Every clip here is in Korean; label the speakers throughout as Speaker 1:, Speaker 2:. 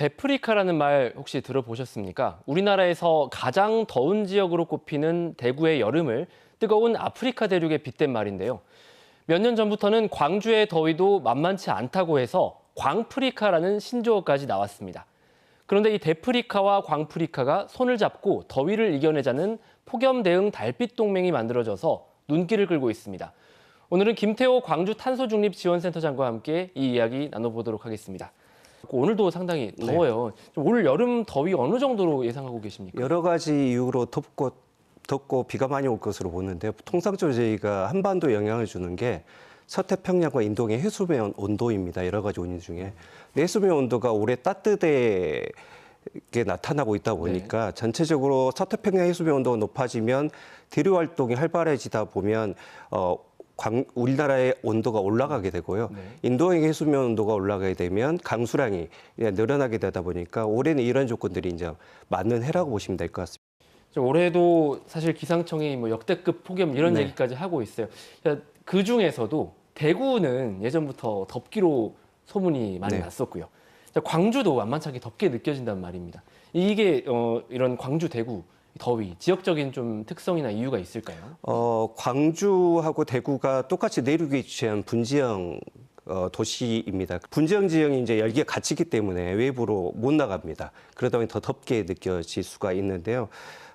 Speaker 1: 데프리카라는 말 혹시 들어보셨습니까? 우리나라에서 가장 더운 지역으로 꼽히는 대구의 여름을 뜨거운 아프리카 대륙에 빗댄 말인데요. 몇 년 전부터는 광주의 더위도 만만치 않다고 해서 광프리카라는 신조어까지 나왔습니다. 그런데 이 데프리카와 광프리카가 손을 잡고 더위를 이겨내자는 폭염 대응 달빛 동맹이 만들어져서 눈길을 끌고 있습니다. 오늘은 김태호 광주 탄소중립지원센터장과 함께 이 이야기 나눠보도록 하겠습니다. 오늘도 상당히 더워요. 좀올 여름 더위 어느 정도로 예상하고 계십니까?
Speaker 2: 여러 가지 이유로 덥고 덥고 비가 많이 올 것으로 보는데 통상적으로 저희가 한반도에 영향을 주는 게 서태평양과 인도의 해수면 온도입니다. 여러 가지 원인 중에 해수면 온도가 올해 따뜻하게 나타나고 있다 보니까 전체적으로 서태평양 해수면 온도가 높아지면 대류 활동이 활발해지다 보면 어 광, 우리나라의 온도가 올라가게 되고요.
Speaker 1: 네.
Speaker 2: 인도의 해수면 온도가 올라가게 되면 강수량이 늘어나게 되다 보니까 올해는 이런 조건들이 이제 맞는 해라고 보시면 될 것 같습니다.
Speaker 1: 좀 올해도 사실 기상청이 뭐 역대급 폭염 이런
Speaker 2: 네.
Speaker 1: 얘기까지 하고 있어요. 그 중에서도 대구는 예전부터 덥기로 소문이 많이
Speaker 2: 네.
Speaker 1: 났었고요. 자, 광주도 만만찮게 덥게 느껴진단 말입니다. 이게 어, 이런 광주, 대구 더위 지역적인 좀 특성이나 이유가 있을까요?
Speaker 2: 어, 광주하고 대구가 똑같이 내륙에 위치한 분지형 어, 도시입니다. 분지형 지형이 이제 열기가 갇히기 때문에 외부로 못 나갑니다. 그러다 보니 더 덥게 느껴질 수가 있는데요.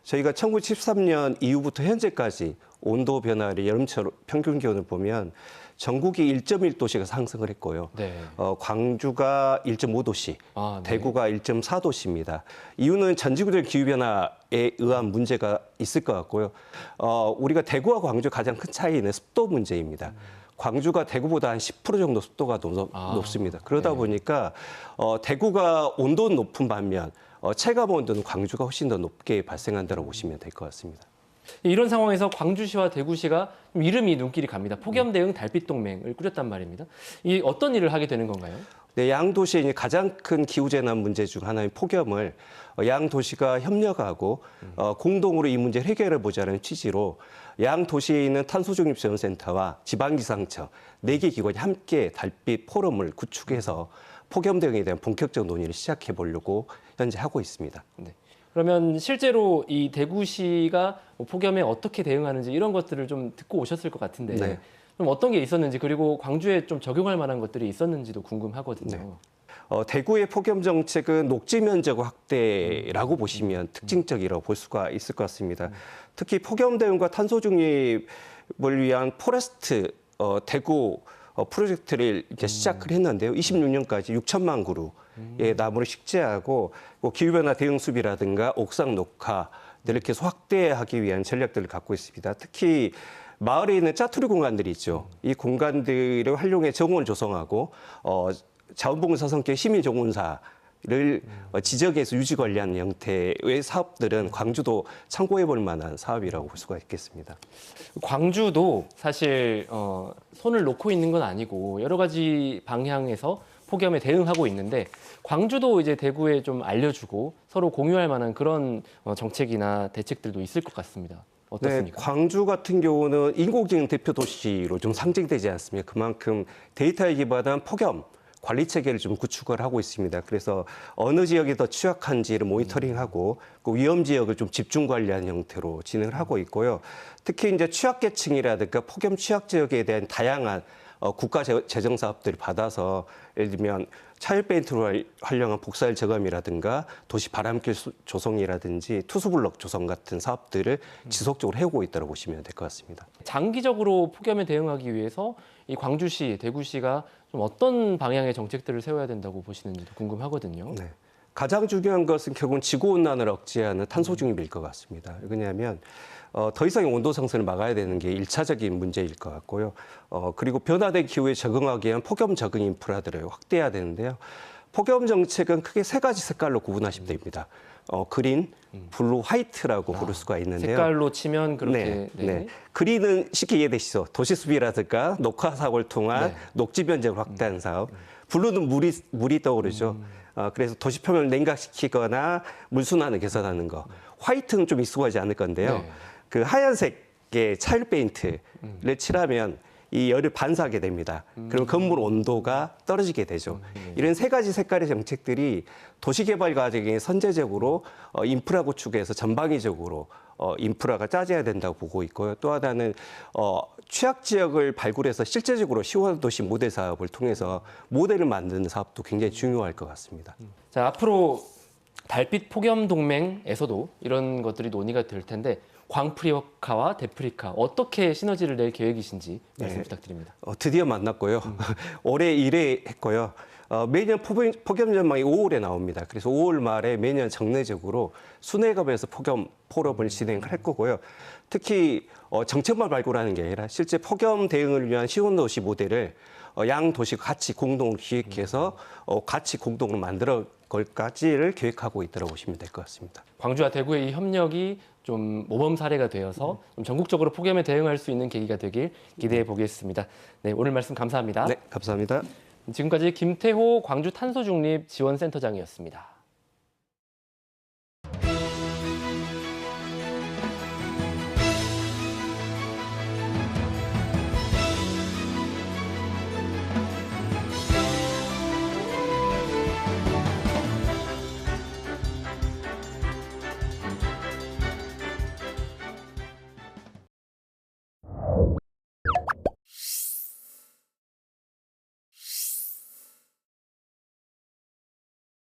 Speaker 2: 저희가 1973년 이후부터 현재까지 온도 변화를 여름철 평균 기온을 보면 전국이 1.1도씨가 상승을 했고요.
Speaker 1: 네.
Speaker 2: 어, 광주가 1.5도씨,
Speaker 1: 아, 네.
Speaker 2: 대구가 1.4도씨입니다. 이유는 전지구들 기후변화에 의한 문제가 있을 것 같고요. 어, 우리가 대구와 광주 가장 큰 차이는 습도 문제입니다. 광주가 대구보다 한 10% 정도 습도가 높,
Speaker 1: 아,
Speaker 2: 높습니다. 그러다
Speaker 1: 네.
Speaker 2: 보니까 어, 대구가 온도는 높은 반면 어, 체감 온도는 광주가 훨씬 더 높게 발생한다고 보시면 될 것 같습니다.
Speaker 1: 이런 상황에서 광주시와 대구시가 좀 이름이 눈길이 갑니다. 폭염 대응 달빛 동맹을 꾸렸단 말입니다. 이 어떤 일을 하게 되는 건가요?
Speaker 2: 네, 양 도시의 가장 큰 기후 재난 문제 중 하나인 폭염을 어, 양 도시가 협력하고 어, 공동으로 이 문제를 해결해 보자는 취지로 양 도시에 있는 탄소 중립 지원센터와 지방 기상청 네 개 기관이 함께 달빛 포럼을 구축해서 폭염 대응에 대한 본격적 논의를 시작해 보려고 현재 하고 있습니다.
Speaker 1: 네. 그러면 실제로 이 대구시가 뭐 폭염에 어떻게 대응하는지 이런 것들을 좀 듣고 오셨을 것 같은데
Speaker 2: 네.
Speaker 1: 좀 어떤 게 있었는지 그리고 광주에 좀 적용할 만한 것들이 있었는지도 궁금하거든요.
Speaker 2: 네. 어, 대구의 폭염 정책은 녹지 면적 확대라고 보시면 특징적이라고 볼 수가 있을 것 같습니다. 특히 폭염 대응과 탄소 중립을 위한 포레스트 어, 대구 어, 프로젝트를 이제 시작을 했는데요. 26년까지 6천만 그루의 나무를 식재하고 뭐 기후변화 대응 수비라든가 옥상 녹화들을 계속 확대하기 위한 전략들을 갖고 있습니다. 특히 마을에 있는 짜투리 공간들이 있죠. 이 공간들을 활용해 정원을 조성하고 어, 자원봉사 성격 시민 정원사 를 어, 지적해서 유지 관리하는 형태의 사업들은 광주도 참고해 볼 만한 사업이라고 볼 수가 있겠습니다.
Speaker 1: 광주도 사실 어, 손을 놓고 있는 건 아니고 여러 가지 방향에서 폭염에 대응하고 있는데 광주도 이제 대구에 좀 알려주고 서로 공유할 만한 그런 어, 정책이나 대책들도 있을 것 같습니다. 어떻습니까?
Speaker 2: 네, 광주 같은 경우는 인공지능 대표 도시로 좀 상징되지 않습니까? 그만큼 데이터에 기반한 폭염 관리 체계를 좀 구축을 하고 있습니다. 그래서 어느 지역이 더 취약한지를 모니터링하고 그 위험 지역을 좀 집중 관리하는 형태로 진행을 하고 있고요. 특히 이제 취약계층이라든가 폭염 취약 지역에 대한 다양한 어, 국가 재- 재정 사업들을 받아서 예를 들면 차일베인트로 활용한 복사일 저감이라든가 도시 바람길 수- 조성이라든지 투수블럭 조성 같은 사업들을 지속적으로 해오고 있다고 보시면 될 것 같습니다.
Speaker 1: 장기적으로 폭염에 대응하기 위해서 이 광주시, 대구시가 좀 어떤 방향의 정책들을 세워야 된다고 보시는지도 궁금하거든요.
Speaker 2: 네. 가장 중요한 것은 결국은 지구 온난화를 억제하는 탄소 중립일 것 같습니다. 왜냐하면 어, 더 이상의 온도 상승을 막아야 되는 게 일차적인 문제일 것 같고요. 어, 그리고 변화된 기후에 적응하기 위한 폭염 적응 인프라들을 확대해야 되는데요. 폭염 정책은 크게 세 가지 색깔로 구분하시면 됩니다. 어, 그린, 블루, 화이트라고 부를 수가 있는데요.
Speaker 1: 색깔로 치면 그렇게
Speaker 2: 네,
Speaker 1: 네.
Speaker 2: 네. 그린은 쉽게 이해되시죠. 도시 수비라든가 녹화 사고를 통한
Speaker 1: 네.
Speaker 2: 녹지 면적을 확대하는 사업. 블루는 물이 물이 떠오르죠. 어, 그래서 도시 표면을 냉각시키거나 물 순환을 개선하는 거. 화이트는 좀 익숙하지 않을 건데요.
Speaker 1: 네.
Speaker 2: 그 하얀색의 차일 페인트를 칠하면 이 열을 반사하게 됩니다. 그럼 건물 온도가 떨어지게 되죠. 이런 세 가지 색깔의 정책들이 도시개발 과정에 선제적으로 어, 인프라 구축에서 전방위적으로 어, 인프라가 짜져야 된다고 보고 있고요. 또 하나는 어, 취약 지역을 발굴해서 실제적으로 시원 도시 모델 사업을 통해서 모델을 만드는 사업도 굉장히 중요할 것 같습니다.
Speaker 1: 자, 앞으로 달빛 폭염 동맹에서도 이런 것들이 논의가 될 텐데 광프리카와 데프리카 어떻게 시너지를 낼 계획이신지 말씀
Speaker 2: 네.
Speaker 1: 부탁드립니다.
Speaker 2: 어, 드디어 만났고요. 올해 1회 했고요. 어, 매년 폭염, 폭염 전망이 5월에 나옵니다. 그래서 5월 말에 매년 정례적으로 순회급에서 폭염 포럼을 진행할 거고요. 특히 어, 정책만 발굴하는 게 아니라 실제 폭염 대응을 위한 시원도시 모델을 어, 양 도시가 같이 공동 기획해서 어, 같이 공동으로 만들어 걸까지를 계획하고 있다고 보시면 될 것 같습니다.
Speaker 1: 광주와 대구의 이 협력이 좀 모범 사례가 되어서 좀 전국적으로 폭염에 대응할 수 있는 계기가 되길 기대해 보겠습니다. 네, 오늘 말씀 감사합니다.
Speaker 2: 네, 감사합니다.
Speaker 1: 지금까지 김태호 광주 탄소중립 지원센터장이었습니다.